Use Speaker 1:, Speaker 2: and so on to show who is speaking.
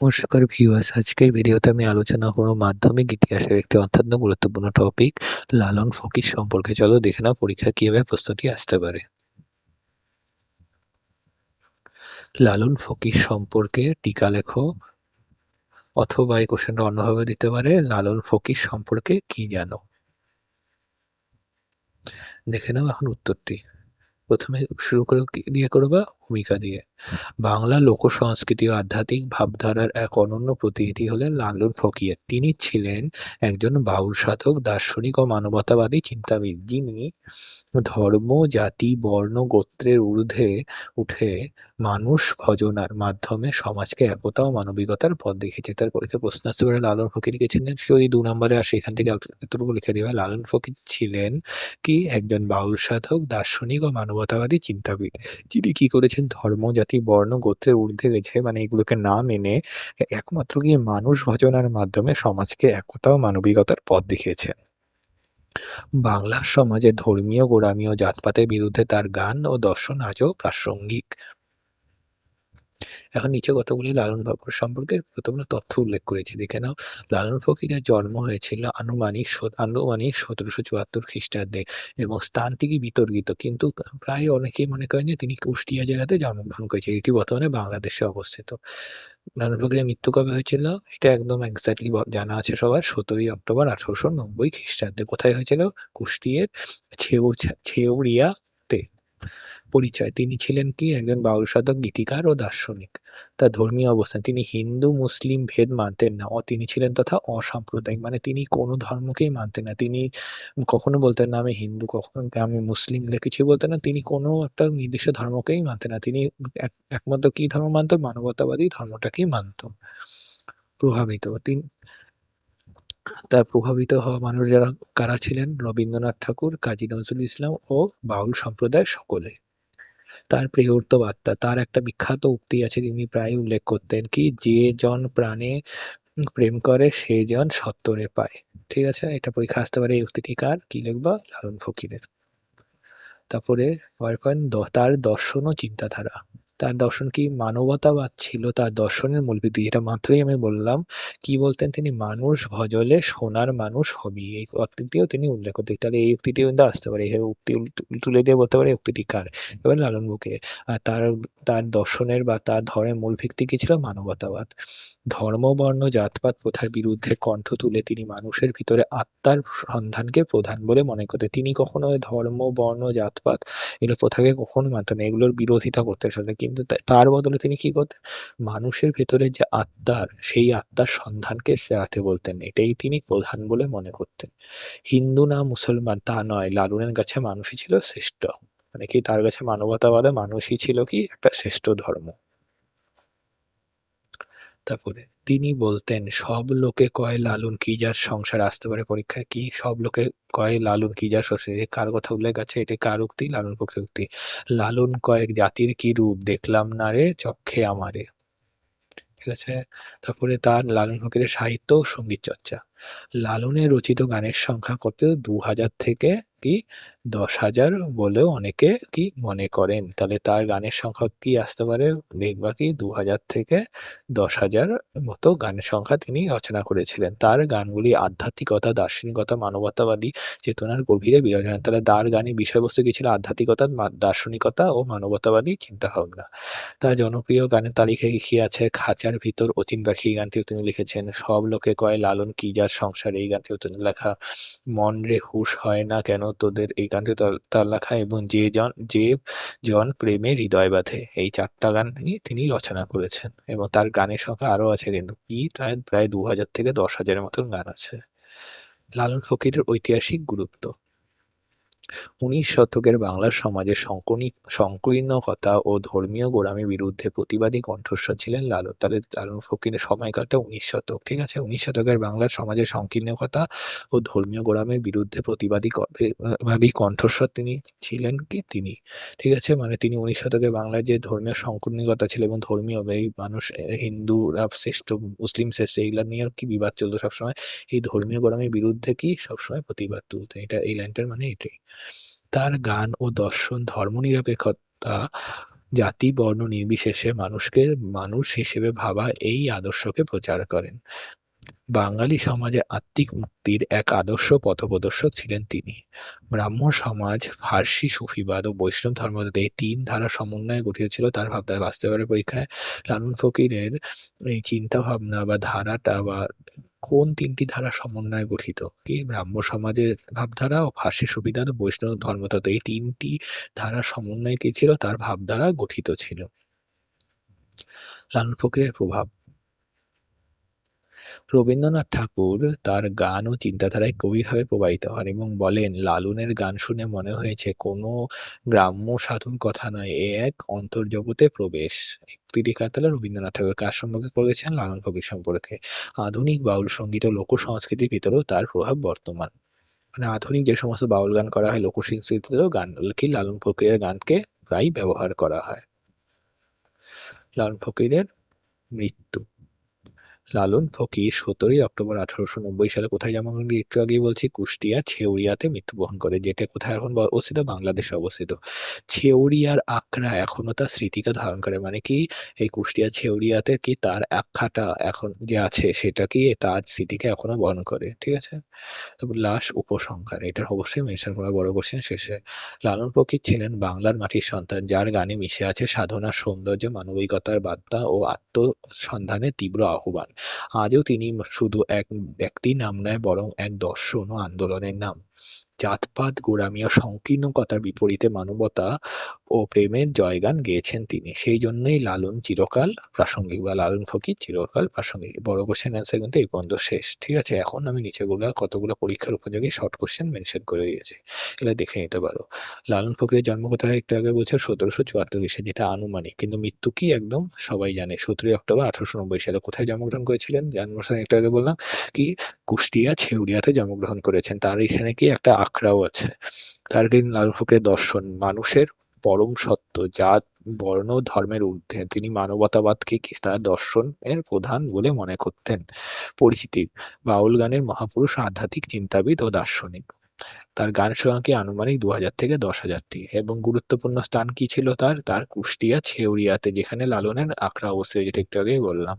Speaker 1: নমস্কার ভিউয়ার্স আজকের ভিডিওতে আমি আলোচনা করব মাধ্যমিক ইতিহাসের একটি অত্যন্ত গুরুত্বপূর্ণ টপিক লালন ফকির সম্পর্কে। চলো দেখে নাও পরীক্ষা কীভাবে প্রস্তুতি আসতে পারে। লালন ফকির সম্পর্কে টিকা লেখো, অথবা এই কোশ্চেনটা অন্যভাবে দিতে পারে, লালন ফকির সম্পর্কে কি জানো? দেখে নাও এখন উত্তরটি। প্রথমে শুরু করে দিয়ে করবা ভূমিকা দিয়ে বাংলা লোক সংস্কৃতি ও আধ্যাত্মিক ভাবধারার এক অনন্য প্রতিনিধি হলেন লালুর ফকির। তিনি ছিলেন একজন বাউল সাধক, দার্শনিক ও মানবতাবাদী চিন্তাবিদ। যিনি ধর্ম, জাতি, বর্ণ, গোত্রের ঊর্ধ্বে উঠে মানুষ ভজনার মাধ্যমে সমাজকে একতা ও মানবিকতার পথ দেখিয়েছে। তার পরীক্ষা প্রশ্ন আসতে পারে লালন ফকির ছিলেন যদি দু নম্বরে আসে, এখান থেকে এতটুকু লিখে দিবে লালন ফকির ছিলেন কি একজন বাউল সাধক, দার্শনিক ও মানবতাবাদী চিন্তাবিদ। যিনি কি করেছেন? ধর্ম, জাতি, বর্ণ, গোত্রের ঊর্ধ্বে গেছে মানে এগুলোকে না মেনে একমাত্র গিয়ে মানুষ ভজনার মাধ্যমে সমাজকে একতা ও মানবিকতার পথ দেখিয়েছেন বাংলার সমাজে ধর্মীয় গোঁড়ামি ও জাতপাতের বিরুদ্ধে তার গান ও দর্শন আজও প্রাসঙ্গিক। এখন নিচে কতগুলি লালন ফকির সম্পর্কে কতগুলো তথ্য উল্লেখ করেছি। দেখে নাও, লালন ফকিরের জন্ম হয়েছিল আনুমানিক আনুমানিক সতেরোশো চুয়াত্তর খ্রিস্টাব্দে এবং স্থানটি বিতর্কিত? কিন্তু প্রায় অনেকেই মনে করেন যে তিনি কুষ্টিয়া জেলাতে জন্মগ্রহণ করেছে এটি বর্তমানে বাংলাদেশে অবস্থিত। লালন ফকিরের মৃত্যু কবে হয়েছিল? এটা একদম এক্স্যাক্টলি জানা আছে সবার। সতেরোই অক্টোবর আঠারোশো নব্বই খ্রিস্টাব্দে। কোথায় হয়েছিল? কুষ্টিয়ার ছেউ ছেউরিয়াতে পরিচয়। তিনি ছিলেন কি? একজন বাউল সাধক, গীতিকার ও দার্শনিক। তার ধর্মীয় অবস্থান, তিনি হিন্দু, মুসলিম ভেদ মানতেন না। তিনি ছিলেন তথা অসাম্প্রদায়িক। মানে তিনি কোনো ধর্মকেই মানতেন না। তিনি কখনো বলতেন না, আমি হিন্দু, কখনো আমি মুসলিম এগুলো কিছুই বলতেন না। তিনি কোনো একটা নির্দিষ্ট ধর্মকেই মানতেন না। তিনি একমাত্র কি ধর্ম মানত? মানবতাবাদী ধর্মটাকেই মানত। প্রভাবিত। তিনি তার প্রভাবিত হওয়া মানুষ যারা, কারা ছিলেন? রবীন্দ্রনাথ ঠাকুর, কাজী নজরুল ইসলাম ও বাউল সম্প্রদায় সকলে। তার প্রিয়র্ত বার্তা। তার একটা বিখ্যাত উক্তি আছে তিনি প্রায় উল্লেখ করতেন কি, যে জন প্রাণে প্রেম করে, সে জন সত্তরে পায়। ঠিক আছে? এটা পরীক্ষা আসতে পারে এই উক্তিটি কার? কি লিখবা? লালন ফকিরের। তারপরে তার দর্শন ও চিন্তাধারা। তার দর্শন কি মানবতাবাদ ছিল তার দর্শনের মূল ভিত্তি? এটা মাত্রই আমি বললাম। কি বলতেন তিনি? মানুষ ভজলে সোনার মানুষ হবি। এই উক্তিটিও তিনি উল্লেখ করতেন। তাহলে এই উক্তিটিও কিন্তু আসতে পারে। এই উক্তি তুলে দিয়ে বলতে পারে উক্তিটি কার? এবার লালন বুকে আর তার তার দর্শনের বা তার ধর্মের মূল ভিত্তি কি ছিল? মানবতাবাদ। ধর্ম, বর্ণ, জাতপাত প্রথার বিরুদ্ধে কণ্ঠ তুলে তিনি মানুষের ভিতরে আত্মার সন্ধানকে প্রধান বলে মনে করতেন। তিনি কখনো ধর্ম, বর্ণ, জাতপাত এগুলো প্রথাকে কখনো মানতেন এগুলোর বিরোধিতা করতে চলে কিন্তু তার বদলে তিনি কি করতেন? মানুষের ভেতরে যে আত্মার সেই আত্মার সন্ধানকে সেরাতে বলতেন। এটাই তিনি প্রধান বলে মনে করতেন। হিন্দু না মুসলমান, তা নয়। লালুনের কাছে মানুষই ছিল শ্রেষ্ঠ। মানে কি তার কাছে মানবতাবাদে মানুষই ছিল কি? একটা শ্রেষ্ঠ ধর্ম। তারপরে তিনি বলতেন, সব লোকে কয় লালুন কি যার সংসার আসতে পারে পরীক্ষায়? কি, সব লোকে কয় লালুন কি যার শ্বশুর কার কথা উল্লেখ আছে? এটা কার উক্তি? লালুন পক্ষে উক্তি। লালুন কয়েক জাতির কি রূপ? দেখলাম না রে চক্ষে আমারে। ঠিক আছে? তারপরে তার লালন ফকিরের সাহিত্য ও সংগীত চর্চা। লালনের রচিত গানের সংখ্যা কত? দু হাজার থেকে কি দশ হাজার বলেও অনেকে কি মনে করেন? তাহলে তার গানের সংখ্যা কি আসতে পারে? দেখবা কি দু হাজার থেকে দশ হাজার মতো গানের সংখ্যা তিনি রচনা করেছিলেন। তার গানগুলি আধ্যাত্মিকতা, দার্শনিকতা, মানবতাবাদী চেতনার গভীরে বিরাজমান তাহলে তার গানের বিষয়বস্তু কি ছিল? আধ্যাত্মিকতা দার্শনিকতা ও মানবতাবাদী চিন্তাভাবনা। তার জনপ্রিয় গানের তালিকায় কি আছে? খাঁচার ভিতর অচিন পাখি গানটিও তিনি লিখেছেন। সব লোকে কয়, লালন কি যার সংসার? এই গানটিও তিনি লেখা। মন রে হুশ হয় না কেন? তোদের এই গানটি তার লেখা এবং যে জন যে জন প্রেমে হৃদয় বাঁধে, এই চারটা গান তিনি রচনা করেছেন এবং তার গানের সংখ্যা আরও আছে কিন্তু কি, প্রায় প্রায় দু হাজার থেকে দশ হাজারের মতন গান আছে। লালন ফকিরের ঐতিহাসিক গুরুত্ব। উনিশ শতকের বাংলার সমাজে সংকীর্ণকতা ও ধর্মীয় গোড়ামির বিরুদ্ধে প্রতিবাদী কণ্ঠস্বর ছিলেন লালন তাহলে লালন ফকিরের সময়কালটা উনিশ শতক, ঠিক আছে? উনিশ শতকের বাংলার সমাজের সংকীর্ণকতা ও ধর্মীয় গোড়ামির বিরুদ্ধে প্রতিবাদী বাদী কণ্ঠস্বর তিনি ছিলেন কি? তিনি, ঠিক আছে? মানে তিনি উনিশ শতকের বাংলার যে ধর্মীয় সংকীর্ণতা ছিল এবং ধর্মীয় এই মানুষ হিন্দুরা শ্রেষ্ঠ মুসলিম শ্রেষ্ঠ, এইগুলা নিয়ে কি বিবাদ চলতো সবসময়। এই ধর্মীয় গোড়ামির বিরুদ্ধে কি সবসময় প্রতিবাদ তুলতেন? এটা এই লাইনটার মানে এটাই। তার গান ও দর্শন ধর্মনিরপেক্ষতা জাতি, বর্ণ নির্বিশেষে মানুষকে মানুষ হিসেবে ভাবা এই আদর্শকে প্রচার করেন। বাঙালি সমাজে আত্মিক মুক্তির এক আদর্শ পথপ্রদর্শক ছিলেন তিনি। ব্রাহ্ম সমাজ, ফার্সি সুফিবাদ ও বৈষ্ণব ধর্মবাদ এই ৩ ধারার সমন্বয়ে গঠিত ছিল তার ভাবধারা বাস্তবায়নের পরীক্ষায় লালন ফকিরের এই চিন্তাভাবনা বা ধারাটা বা কোন ৩ টি ধারার সমন্বয়ে গঠিত? কি ব্রাহ্ম সমাজের ভাবধারা ও ফার্সি সুবিধান ও বৈষ্ণব ধর্মতত্ত্ব এই ৩ টি ধারার সমন্বয়ে কি ছিল? তার ভাবধারা গঠিত ছিল। লালন ফকিরের প্রভাব রবীন্দ্রনাথ ঠাকুর তার গান ও চিন্তাধারায় গভীরভাবে প্রবাহিত হন এবং বলেন, "লালনের গান শুনে মনে হয়েছে কোনো গ্রাম্য সাধুর কথা নয়, এ এক অন্তর্জগতে প্রবেশ।" তাহলে রবীন্দ্রনাথ ঠাকুর কার সম্পর্কে বলেছেন? লালন ফকির সম্পর্কে। আধুনিক বাউল সংগীত ও লোক সংস্কৃতির ভিতরেও তার প্রভাব বর্তমান। মানে আধুনিক যে সমস্ত বাউল গান করা হয়, লোক সংস্কৃতিতেও গান কি লালন ফকিরের গানকে প্রায়ই ব্যবহার করা হয়। লালন ফকিরের মৃত্যু লালন ফকির ১৭ই অক্টোবর ১৮৯০ সালে কোথায় জন্মগ্রহণ? একটু আগেই বলছি কুষ্টিয়া ছেউরিয়াতে মৃত্যুবরণ করে। যেটা কোথায় এখন অবস্থিত? বাংলাদেশে অবস্থিত। ছেউরিয়ার আখড়া এখনও তার স্মৃতিকে ধারণ করে। মানে কি এই কুষ্টিয়া ছেউরিয়াতে কি তার আখাটা এখন যে আছে সেটা কি তার স্মৃতিকে এখনও বহন করে। ঠিক আছে? তারপর লাশ উপসংহার। এটার অবশ্যই মেনশন করা বড় কোয়েশ্চেন শেষে। লালন ফকির ছিলেন বাংলার মাটির সন্তান যার গানে মিশে আছে সাধনার সৌন্দর্য, মানবিকতার বার্তা ও আত্মসন্ধানের তীব্র আহ্বান। আজও তিনি শুধু এক ব্যক্তির নাম নয় বরং এক দর্শন ও আন্দোলনের নাম। জাতপাত, গোঁড়ামি ও সংকীর্ণতার বিপরীতে মানবতা ও প্রেমের জয়গান গেয়েছেন তিনি। সেই জন্যই লালন চিরকাল প্রাসঙ্গিক বা লালন ফকির চিরকাল প্রাসঙ্গিক। বড় কোশ্চেন অ্যান্সার কিন্তু এই পর্যন্ত শেষ। ঠিক আছে? এখন আমি নিচেগুলো কতগুলো পরীক্ষার উপযোগী শর্ট কোশ্চেন মেনশন করে দিয়েছি। এগুলো দেখে নিতে পারো। লালন ফকিরের জন্ম কোথায় একটু আগে বলছে সতেরোশো ১৭৭৪ সালে যেটা আনুমানিক। কিন্তু মৃত্যু কি একদম সবাই জানে। ১৭ই অক্টোবর ১৮৯০ সালে কোথায় জন্মগ্রহণ করেছিলেন? জন্মস্থান একটু আগে বললাম কি কুষ্টিয়া ছেউরিয়াতে জন্মগ্রহণ করেছেন। তার এখানে কি একটা আখড়াও আছে। তার কিন্তু লালন দর্শন মানুষের পরম সত্য, জাত, বর্ণ, ধর্মের ঊর্ধ্বে। তিনি মানবতাবাদকে তার দর্শনের প্রধান বলে মনে করতেন। পরিচিতি বাউল গানের মহাপুরুষ, আধ্যাত্মিক চিন্তাবিদ ও দার্শনিক। তার গান সংখ্যা আনুমানিক ২০০০ থেকে দশ হাজারটি এবং গুরুত্বপূর্ণ স্থান কি ছিল তার? তার কুষ্টিয়া ছেউরিয়াতে যেখানে লালনের আখড়া অবস্থিত যেটা একটু আগেই বললাম।